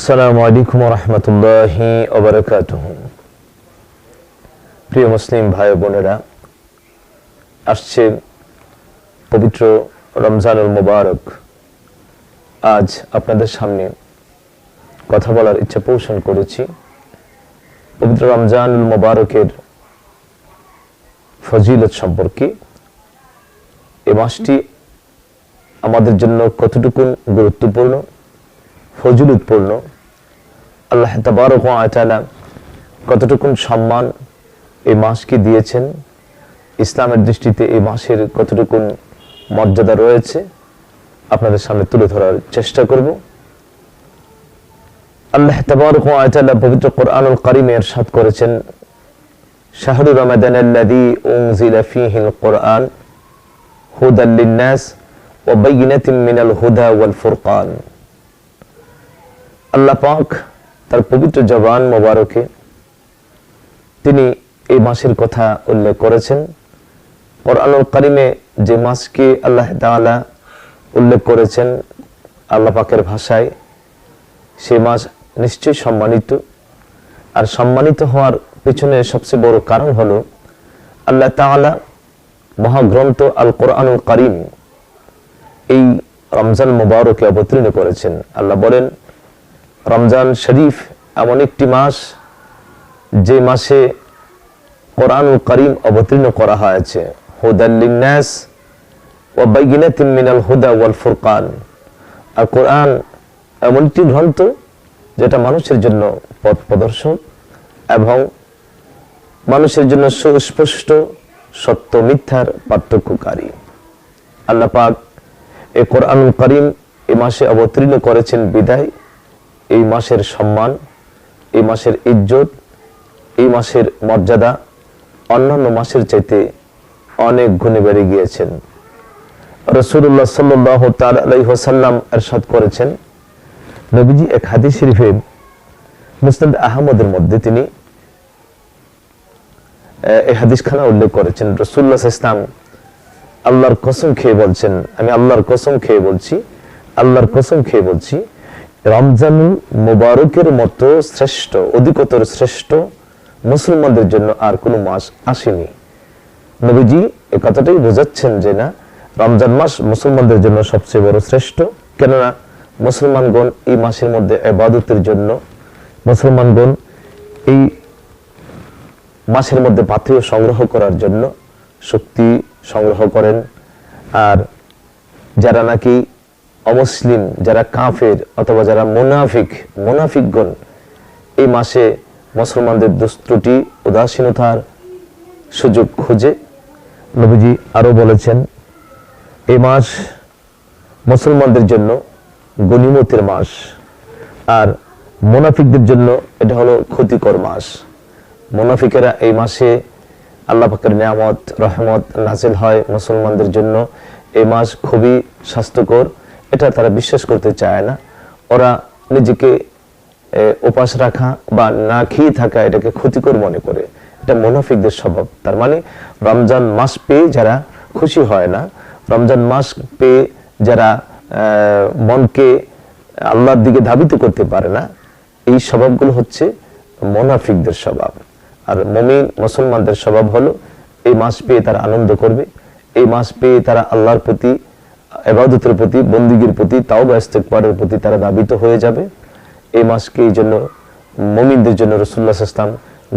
আসসালামু আলাইকুম রহমতুল্লাহি ওবরাকাতুহ প্রিয় মুসলিম ভাই বোনেরা, আসছে পবিত্র রমজানুল মুবারক। আজ আপনাদের সামনে কথা বলার ইচ্ছা পোষণ করেছি। পবিত্র রমজানুল মুবারকের ফজিলত সম্পর্কে। এ মাসটি আমাদের জন্য কতটুকু গুরুত্বপূর্ণ? ফজিলতপূর্ণ। আল্লাহ তাবারক আতালা কতটুকুন সম্মান এই মাসকে দিয়েছেন, ইসলামের দৃষ্টিতে এই মাসের কতটুকুন মর্যাদা রয়েছে, আপনাদের সামনে তুলে ধরার চেষ্টা করব। আল্লাহ তাবারক আতালা পবিত্র কোরআনুল কারিমে এরশাদ করেছেন শাহরু রমাদান আল্লাযী উনজিলা ফীহিল কোরআন হুদাল লিন-নাস ওয়া মিনাল হুদা ওয়াল ফুরকান। আল্লাহ পাক তার পবিত্র জবান মোবারকে তিনি এই মাসের কথা উল্লেখ করেছেন। কোরআনুল কারিমে যে মাসকে আল্লাহ তাআলা উল্লেখ করেছেন আল্লাহ পাকের ভাষায়, সে মাস নিশ্চয়ই সম্মানিত। আর সম্মানিত হওয়ার পেছনে সবচেয়ে বড় কারণ হলো আল্লাহ তাআলা মহাগ্রন্থ আল কোরআনুল কারিম এই রমজান মুবারকে অবতীর্ণ করেছেন। আল্লাহ বলেন রমজান শরীফ এমন একটি মাস যে মাসে কোরআনুল করিম অবতীর্ণ করা হয়েছে। হুদাল্লিন্নাস ও বাইগিনাতিন মিনাল হুদা ওয়াল ফুরকান। আর কোরআন এমন একটি গ্রন্থ যেটা মানুষের জন্য পথ প্রদর্শন এবং মানুষের জন্য সুস্পষ্ট সত্য মিথ্যার পার্থক্যকারী। আল্লাহ পাক এই কোরআনুল করিম এ মাসে অবতীর্ণ করেছেন বিদায় এই মাসের সম্মান, এই মাসের ইজ্জত, এই মাসের মর্যাদা অন্যান্য মাসের চাইতে অনেক গুণে বেড়ে গিয়েছেন। রসুল্লাহ সাল্লাহ তাল তাল্লাম এরশাদ করেছেন। নবীজি এক হাদিস শরীফে মুসলিম আহমদের মধ্যে তিনি এই হাদিসখানা উল্লেখ করেছেন। রসুল্লাহ ইসলাম আল্লাহর কসম খেয়ে বলছেন, আমি আল্লাহর কসম খেয়ে বলছি, আল্লাহর কসম খেয়ে বলছি রমজানুল মুবারকের মতো শ্রেষ্ঠ, অধিকতর শ্রেষ্ঠ মুসলমানদের জন্য আর কোনো মাস আসেনি। নবীজি এ কথাটাই বোঝাচ্ছেন যে না, রমজান মাস মুসলমানদের জন্য সবচেয়ে বড় শ্রেষ্ঠ। কেননা, মুসলমানগণ এই মাসের মধ্যে এবাদতের জন্য, মুসলমানগণ এই মাসের মধ্যে পাথেয় সংগ্রহ করার জন্য শক্তি সংগ্রহ করেন। আর যারা নাকি অমুসলিম, যারা কাফের অথবা যারা মোনাফিক, মোনাফিকগণ, এই মাসে মুসলমানদের দুস্ত্রুটি উদাসীনতার সুযোগ খুঁজে নবীজি আরও বলেছেন, এই মাস মুসলমানদের জন্য গনিমতের মাস আর মোনাফিকদের জন্য এটা হলো ক্ষতিকর মাস। মোনাফিকেরা এই মাসে আল্লাহ পাকের নিয়ামত, রহমত নাজিল হয় মুসলমানদের জন্য। এই মাস খুবই স্বাস্থ্যকর এটা তারা বিশ্বাস করতে চায় না। ওরা নিজেকে উপাস রাখা বা না খেয়ে থাকা এটাকে ক্ষতিকর মনে করে। এটা মোনাফিকদের স্বভাব। তার মানে রমজান মাস পেয়ে যারা খুশি হয় না, রমজান মাস পেয়ে যারা মনকে আল্লাহর দিকে ধাবিত করতে পারে না, এই স্বভাবগুলো হচ্ছে মোনাফিকদের স্বভাব। আর মমিন, মুসলমানদের স্বভাব হলো, এই মাস পেয়ে তারা আনন্দ করবে, এই মাস পেয়ে তারা আল্লাহর প্রতি এবাদতের প্রতি, বন্দিগির প্রতি, তাও ইস্তেকবারের প্রতি তারা দাবিত হয়ে যাবে। এই মাসকে এই জন্য মমিনদের জন্য রসুল্লাহ ইসলাম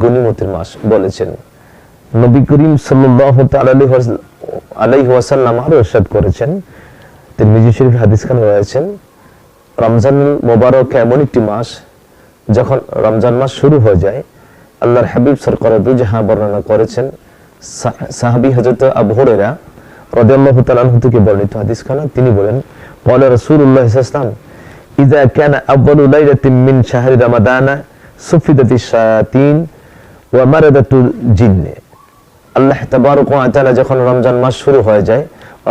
গনিমতের মাস বলেছেন। নবী করিম সাল্লাহ ওয়াসাল্লাম আরও এরশাদ করেছেন। তিনি মিজি শরীফ হাদিস খান রয়েছেন, রমজান মোবারক এমন একটি মাস যখন রমজান মাস শুরু হয়ে যায়, আল্লাহর হাবিব সরকার দুজাহা বর্ণনা করেছেন। সাহাবি হজরত আবু হুরায়রা বর্ণিত হাদিস তিনি বলেন রসুল্লাহ ইসলাম ইদা কেন আব্বাল শাহরি রামাদানা, সুফিদাতি শায়াতিন জিন্নে। আল্লাহ যখন রমজান মাস শুরু হয়ে যায়,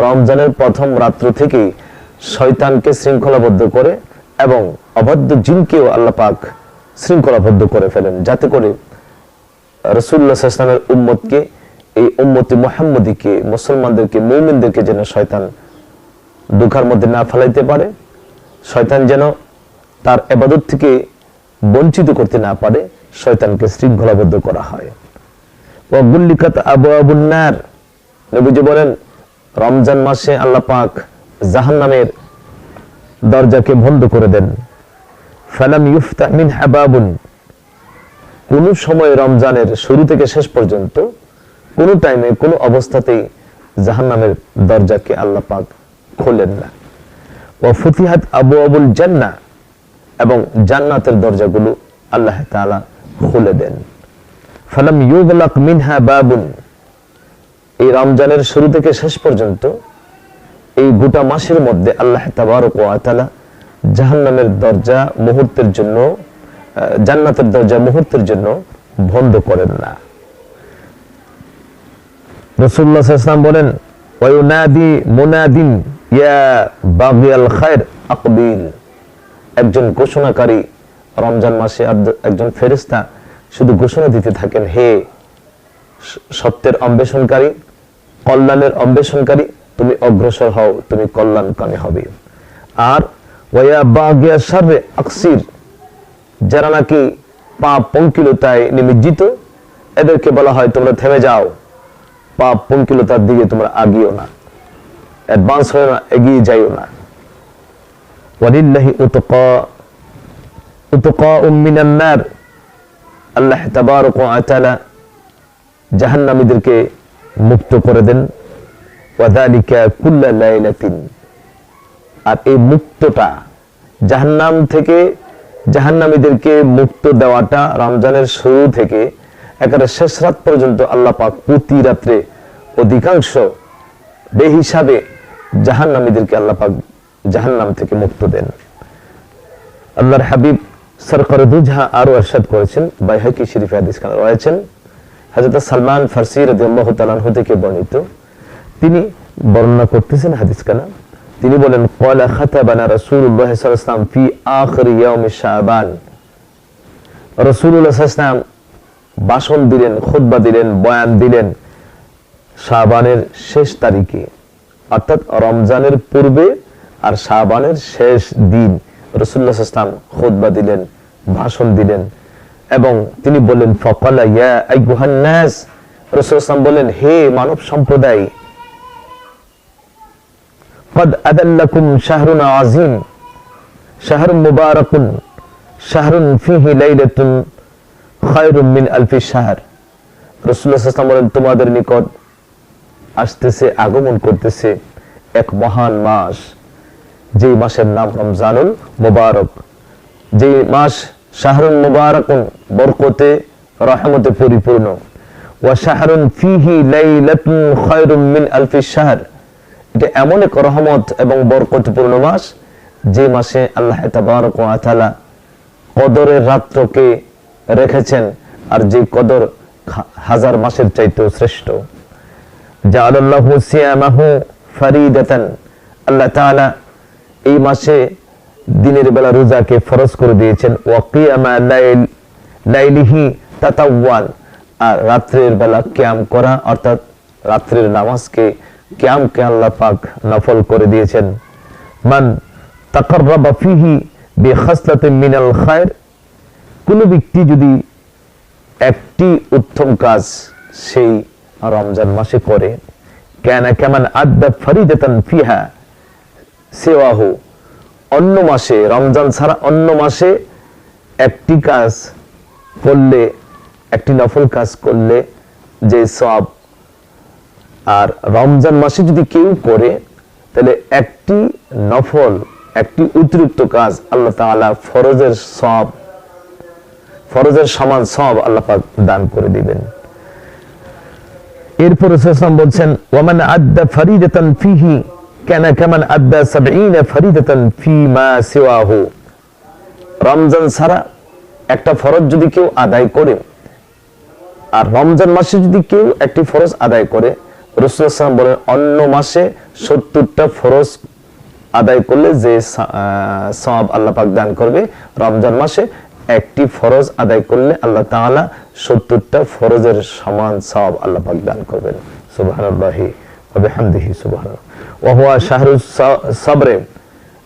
রমজানের প্রথম রাত্র থেকেই শয়তানকে শৃঙ্খলাবদ্ধ করে এবং অবাধ্য জিনকেও আল্লাহ পাক শৃঙ্খলাবদ্ধ করে ফেলেন, যাতে করে রসুল্লাহ ইসলামের উম্মতকে এই উম্মতি মোহাম্মদীকে, মুসলমানদেরকে, মৌমিনদেরকে যেন শয়তান দুঃখার মধ্যে না ফেলাইতে পারে, শয়তান যেন তার এবাদত থেকে বঞ্চিত করতে না পারে, শয়তানকে শৃঙ্খলাবদ্ধ করা হয়। ওয়াগুল্লিকাত আবু আবুন্নার নবীজি বলেন, রমজান মাসে আল্লাহ পাক জাহান্নামের দরজাকে বন্ধ করে দেন। ফালাম ইউফতা মিন হাবাবুন কোন সময় রমজানের শুরু থেকে শেষ পর্যন্ত কোন টাইমে কোন অবস্থাতেই জাহান্নামের দরজাকে আল্লাহ পাক খোলেন না। ও ফুতিহাত আবু আবুল জান্না এবং জান্নাতের দরজাগুলো আল্লাহ তাআলা খুলে দেন। ফালাম ইউগলাক মিনহা বাবুন, এই রমজানের শুরু থেকে শেষ পর্যন্ত এই গোটা মাসের মধ্যে আল্লাহ তাবারক ওয়া তাআলা জাহান্নামের দরজা মুহূর্তের জন্য জান্নাতের দরজা মুহূর্তের জন্য বন্ধ করেন না। আলাইহি ওয়াসাল্লাম বলেন ওয়ায়ুনাদি মুনাদিন, ইয়া বাগিয়াল খায়র আকবিল। একজন ঘোষণাকারী রমজান মাসে একজন ফেরেশতা শুধু ঘোষণা দিতে থাকেন, হে সত্যের অন্বেষণকারী, কল্যাণের অন্বেষণকারী, তুমি অগ্রসর হও, তুমি কল্যাণকামী হবে। আর, ওয়া বাগিয়া শাররে আকসির, যারা নাকি পাপ পঙ্কিলতায় নিমজ্জিত, এদেরকে বলা হয়, তোমরা থেমে যাও। পাপ পঙ্কিলতার দিকে তোমরা আগিও না। অ্যাডভান্স হয়ে না, এগিয়ে যাইও না। ওয়ালিল্লাহি উতকা উতকা আল্লাহ জাহান্নামীদেরকে মুক্ত করে দেন। ওয়াদালিকা কুল্লা লাইলাতিন। আর এই মুক্তটা জাহান্নাম থেকে জাহান্নামীদেরকে মুক্ত দেওয়াটা রমজানের শুরু থেকে একেবারে শেষ রাত পর্যন্ত আল্লাহ পাক প্রতি রাত্রে অধিকাংশ বেহিসাবে জাহান্নামীদেরকে আল্লাহ পাক জাহান্নাম থেকে মুক্ত দেন। আল্লাহর হাবিব সরকার দুজহা আরও এরশাদ করেছেন, বাইহাকি শরীফ হাদিস খানে রয়েছেন। হযরত সালমান ফারসি রাদিয়াল্লাহু তাআলা আনহু থেকে বর্ণিত। তিনি বর্ণনা করতেছেন হাদিস কানা তিনি বলেন, ক্বালা খাতাবানা রাসূলুল্লাহ সাল্লাল্লাহু আলাইহি ওয়াসাল্লাম ফি আখির ইয়াউম শাবান। রাসূলুল্লাহ সাল্লাল্লাহু আলাইহি ওয়াসাল্লাম ভাষণ দিলেন খুতবা দিলেন বয়ান দিলেন শাবানের শেষ তারিখে অর্থাৎ রমজানের পূর্বে আর শাবানের শেষ দিন রসুল্লাহ ইসলাম খুতবা দিলেন ভাষণ দিলেন এবং তিনি বললেন ফকালা ইয়া আইয়ুহান নাস রসুল ইসলাম বললেন হে মানব সম্প্রদায় قد أدلكم شهر عظيم شهر مبارك شهر فيه ليلة আলফি শাহর। রসুল্লাহাম বলেন, তোমাদের নিকট আসতেছে আগমন করতেছে এক মহান মাস। যেই মাসের নাম রমজানুল মুবারক। যেই মাস শাহরুল মুবারক বরকতে, রহমতে পরিপূর্ণ। ওয়া শাহরুন ফিহি লাইলাতুন খায়রুম মিন আলফি শাহর। এটা এমন এক রহমত এবং বরকতপূর্ণ মাস, যে মাসে আল্লাহ তাবারক ওয়া তাআলা কদরের রাত্রকে রেখেছেন আর যে কদর হাজার মাসের চাইতেও শ্রেষ্ঠ। জাআলাল্লাহু সিয়ামাহু আল্লাহ তাআলা এই মাসে দিনের বেলা রোজাকে ফরজ করে দিয়েছেন। লাইল লাইলিহি তাতাওয়াল। আর রাত্রের বেলা কিয়াম করা, অর্থাৎ রাত্রের নামাজকে কিয়ামকে আল্লাহ পাক নফল করে দিয়েছেন। মান তাকাররাবা ফিহি বিখাসলাতিন মিনাল খায়র। কোন ব্যক্তি যদি একটি উত্তম কাজ সেই রমজান মাসে করে, কেন কেমন আদা ফরিদাতান ফিহা সেওয়াহু, অন্য মাসে, রমজান ছাড়া অন্য মাসে একটি কাজ করলে, একটি নফল কাজ করলে যে সব আর রমজান মাসে যদি কেউ করে, তাহলে একটি নফল, একটি অতিরিক্ত কাজ আল্লাহ তাআলা ফরজের সব ফরজের সমান সব আল্লাহ পাক দান করে দিবেন। এরপর রাসূল বলছেন, ওয়ামান আদ্দা ফরিদাতান ফিহি কানা কামান আদ্দা সাবঈনা ফরিদাতান ফিমা সিওয়াহু। রমজান ছাড়া একটা ফরজ যদি কেউ আদায় করে, আর রমজান মাসে যদি কেউ একটি ফরজ আদায় করে, রসুল বলেন, অন্য মাসে সত্তরটা ফরজ আদায় করলে যে সব আল্লাহ পাক দান করবে, রমজান মাসে একটি ফরজ আদায় করলে আল্লাহ তাআলা সত্তরটা ফরজের সমান সব আল্লাহ পাক দান করবেন। ওয়া ওয়া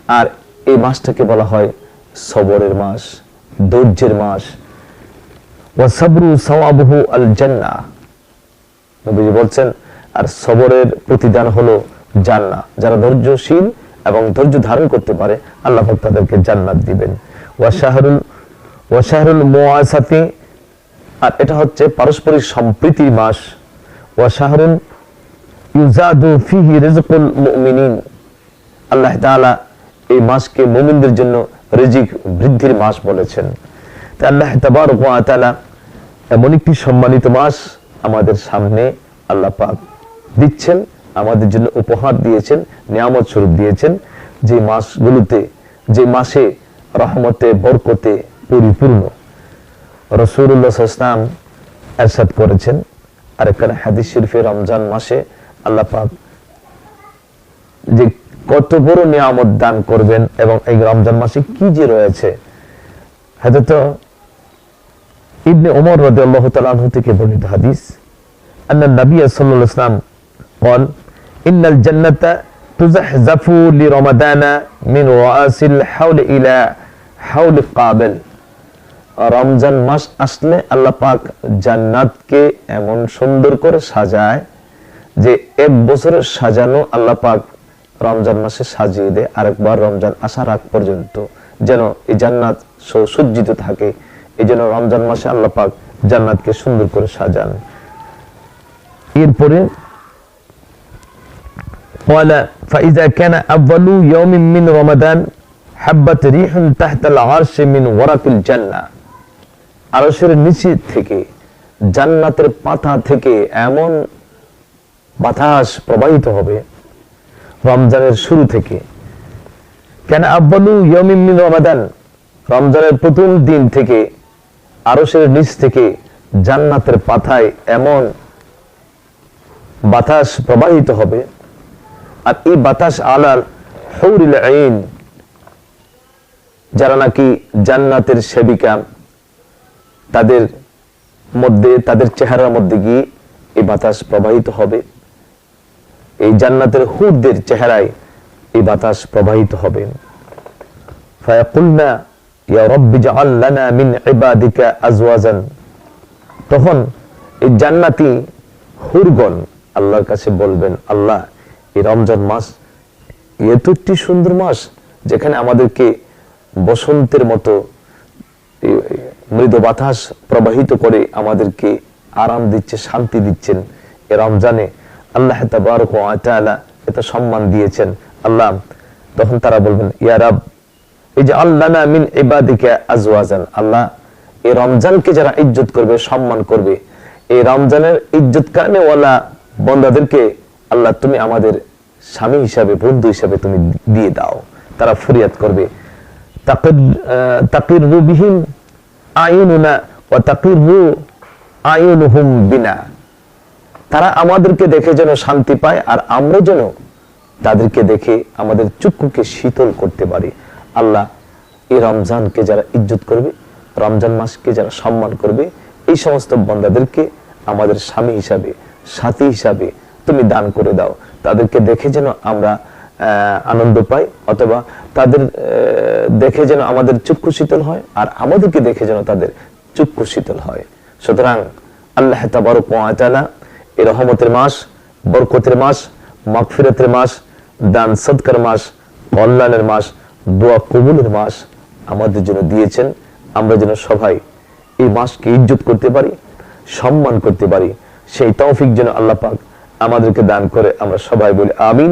আর এই মাসটাকে বলা হয় সবরের মাস, ধৈর্যের মাস। আল নবীজি বলছেন, আর সবরের প্রতিদান হলো জান্নাহ। যারা ধৈর্যশীল এবং ধৈর্য ধারণ করতে পারে, আল্লাহ পাক তাদেরকে জান্নাত দিবেন। ওয়াশাহরুল ওয়াশাহরুল মুআসাতি আর এটা হচ্ছে পারস্পরিক সম্প্রীতির মাস। ওয়াশাহরুল ইউজাদু ফিহি রিজকুল মুমিনিন। আল্লাহ তাআলা এই মাসকে মুমিনদের জন্য রিজিক বৃদ্ধির মাস বলেছেন। আল্লাহ তাবারক ওয়া তাআলা এমন একটি সম্মানিত মাস আমাদের সামনে আল্লাহ পাক দিচ্ছেন, আমাদের জন্য উপহার দিয়েছেন, নিয়ামত স্বরূপ দিয়েছেন। যে মাসগুলোতে, যে মাসে রহমতে, বরকতে পরিপূর্ণ রসুল্লাহ ইসলাম এরশাদ করেছেন আর এখানে হাদিস শরীফে রমজান মাসে আল্লাহ পাক যে কত বড় নিয়ামত দান করবেন এবং এই রমজান মাসে কি যে রয়েছে হয়তো তো ইবনে ওমর রাদিয়াল্লাহু তাআলা আনহু থেকে বর্ণিত হাদিস أن النبي صلى الله عليه وسلم قال إن الجنة تزحزف لرمضان من رأس الحول إلى حول قابل রমজান মাস আসলে আল্লাহ পাক জান্নাতকে এমন সুন্দর করে সাজায় যে এক বছরের সাজানো আল্লাহ পাক রমজান মাসে সাজিয়ে দেয় আরেকবার রমজান আসার আগ পর্যন্ত যেন এই জান্নাত সুসজ্জিত থাকে এই জন্য রমজান মাসে আল্লাহ পাক জান্নাতকে সুন্দর করে সাজান এরপরে قال فإذا كان أول يوم من رمضان حبت ريح تحت العرش من ورق الجنة আরশের নিচে থেকে, জান্নাতের পাতা থেকে এমন বাতাস প্রবাহিত হবে রমজানের শুরু থেকে। কেন আব্বালু ইয়মিন মিন রমাদান? রমজানের প্রথম দিন থেকে, আরশের নিচ থেকে জান্নাতের পাতায় এমন বাতাস প্রবাহিত হবে। আর এই বাতাস আলাল হৌরিল আইন, যারা নাকি জান্নাতের সেবিকা তাদের মধ্যে, তাদের চেহারার মধ্যে গিয়ে এই বাতাস প্রবাহিত হবে? এই জান্নাতের হুরদের চেহারায় এই বাতাস প্রবাহিত হবে। তখন এই জান্নাতি হুরগণ আল্লাহর কাছে বলবেন, আল্লাহ, এই রমজান মাস এত একটি সুন্দর মাস যেখানে আমাদেরকে বসন্তের মতো মৃদু বাতাস প্রবাহিত করে আমাদেরকে আরাম দিচ্ছে, শান্তি দিচ্ছেন। এ রমজানে আল্লাহ তাবারক তাআলা এত সম্মান দিয়েছেন। আল্লাহ তখন তারা বলবেন, ইয়া রাব এই যে আল্লানা মিন ইবাদিকা আজওয়াজান। আল্লাহ এই রমজানকে যারা ইজ্জত করবে, সম্মান করবে। এই রমজানের ইজ্জত কারণে ওয়ালা বন্দাদেরকে আল্লাহ তুমি আমাদের স্বামী হিসাবে, বন্ধু হিসাবে তুমি দিয়ে দাও। তারা ফরিয়াদ করবে। তাকির রুবিহীন আইনুনা ও তাকির রু আইনুহুম বিনা। তারা আমাদেরকে দেখে যেন শান্তি পায় আর আমরা যেন তাদেরকে দেখে আমাদের চক্ষুকে শীতল করতে পারি। আল্লাহ এই রমজানকে যারা ইজ্জত করবে, রমজান মাসকে যারা সম্মান করবে, এই সমস্ত বন্দাদেরকে আমাদের স্বামী হিসাবে, সাথী হিসাবে তুমি দান করে দাও। তাদেরকে দেখে যেন আমরা আনন্দ পাই অথবা তাদের দেখে যেন আমাদের চক্ষু শীতল হয়, আর আমাদেরকে দেখে যেন তাদের চক্ষু শীতল হয়। সুতরাং আল্লাহ তাবারক এই রহমতের মাস, বরকতের মাস, মাগফিরাতের মাস, দান সৎকার মাস, কল্যাণের মাস, দোয়া কবুলের মাস আমাদের জন্য দিয়েছেন। আমরা যেন সবাই এই মাসকে ইজ্জত করতে পারি, সম্মান করতে পারি। সেই তৌফিক যেন আল্লাহ পাক আমাদেরকে দান করে, আমরা সবাই বলি আমিন।